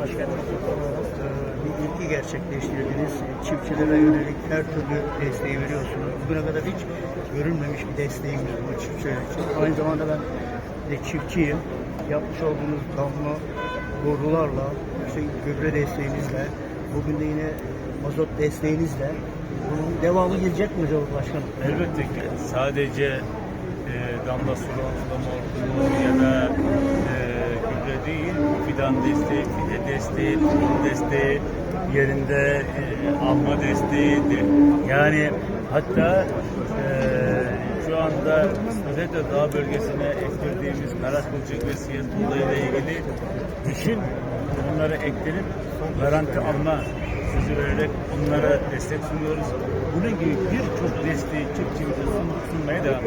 Başkanım olarak e, bir ilki gerçekleştirdiniz. Çiftçilere yönelik her türlü desteği veriyorsunuz. Bugüne kadar hiç görülmemiş bir desteğimiz bu çiftçiler için. Aynı zamanda ben de çiftçiyim. Yapmış olduğunuz damla borularla, işte gübre desteğinizle, bugün de yine mazot desteğinizle bunun devamı gelecek mi Cumhurbaşkanım? Elbette ki sadece e, damla sulama hortumu ya da e, değil, fidan desteği, fide desteği, tohum desteği, yerinde e, alma desteğidir. Yani hatta e, anda özellikle dağ bölgesine ektirdiğimiz karakılcık ve siyah buğdayla ilgili bütün bunlara eklenip garanti alma sözü vererek onlara destek sunuyoruz. Bunun gibi birçok desteği çiftçimize sun- sunmaya devam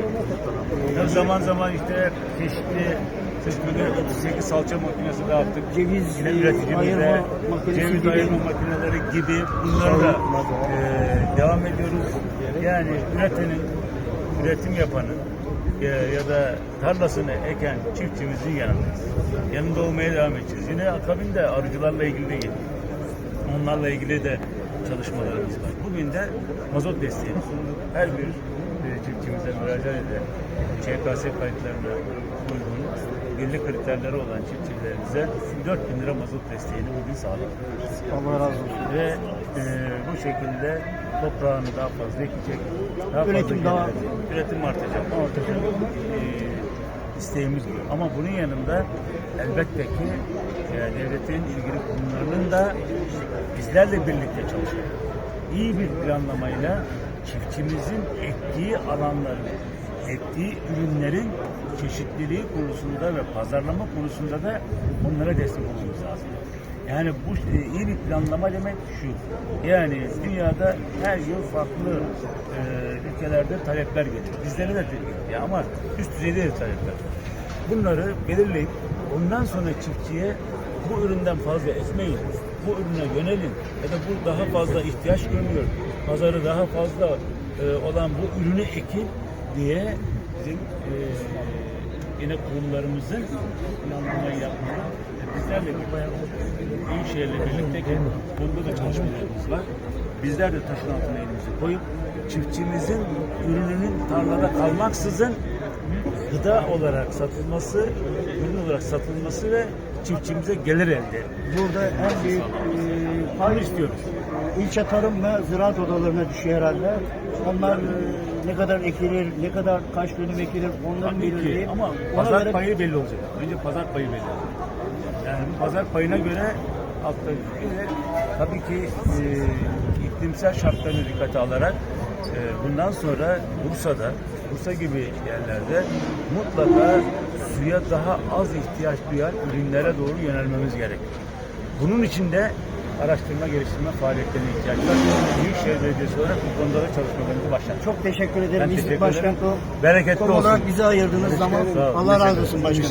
ediyoruz. Zaman zaman işte çeşitli Türkiye'de 38 salça makinesi dağıttık. Ceviz, Yine e, makinesi ceviz gibi. ayırma makineleri gibi bunları da e, devam ediyoruz. Yani üretenin, üretim yapanın e, ya da tarlasını eken çiftçimizin yanındayız. Yanında olmaya devam edeceğiz. Yine akabinde arıcılarla ilgili de geliyor. Onlarla ilgili de çalışmalarımız var. Bugün de mazot desteği her bir çiftçimize müracaat ederek ÇKS kayıtlarına uygun belli kriterleri olan çiftçilerimize 4 bin lira mazot desteğini bugün sağladık. Allah razı olsun. Ve e, bu şekilde toprağını daha fazla ekecek, daha Üretim fazla daha- gelecek, üretim artacak. Artacak. E, isteğimiz bu. Ama bunun yanında elbette ki e, devletin ilgili kurumlarının da bizlerle birlikte çalışıyor. İyi bir planlamayla çiftçimizin ektiği alanların, ektiği ürünlerin çeşitliliği konusunda ve pazarlama konusunda da bunlara destek olmamız lazım. Yani bu e, iyi bir planlama demek şu. Yani dünyada her yıl farklı e, ülkelerde talepler geliyor. Bizlere de geliyor ama üst düzeyde de talepler. Bunları belirleyip ondan sonra çiftçiye bu üründen fazla ekmeyin, bu ürüne yönelin ya da bu daha fazla ihtiyaç görüyor, pazarı daha fazla e, olan bu ürünü ekin diye bizim e, yine kurumlarımızın planlamayı yapmalı. Bizlerle bir Büyükşehir'le birlikte bunda da çalışmalarımız var. Bizler de taşın altına elimizi koyup çiftçimizin ürününün tarlada kalmaksızın gıda olarak satılması, ürün olarak satılması ve çiftçimize gelir elde. Burada en büyük e, Bunu istiyoruz. ilçe tarım ve ziraat odalarına düşüyor herhalde. Onlar e, ne kadar ekilir, ne kadar kaç dönüm ekilir onları Tabii ki belirleyip ama ona pazar göre payı belli olacak. Önce pazar payı belli olacak. Yani pazar payına göre bir de tabii ki e, iklimsel şartlarını dikkate alarak e, bundan sonra Bursa'da, Bursa gibi yerlerde mutlaka suya daha az ihtiyaç duyan ürünlere doğru yönelmemiz gerek. Bunun için de araştırma geliştirme faaliyetlerine ihtiyaç var. Büyükşehir Belediyesi olarak bu konuda da çalışmalarımızı başlattık. çok teşekkür ederim. Ben teşekkür Başkan. Bereketli Kom olarak olsun. bizi ayırdığınız zaman. Allah razı olsun başkanım.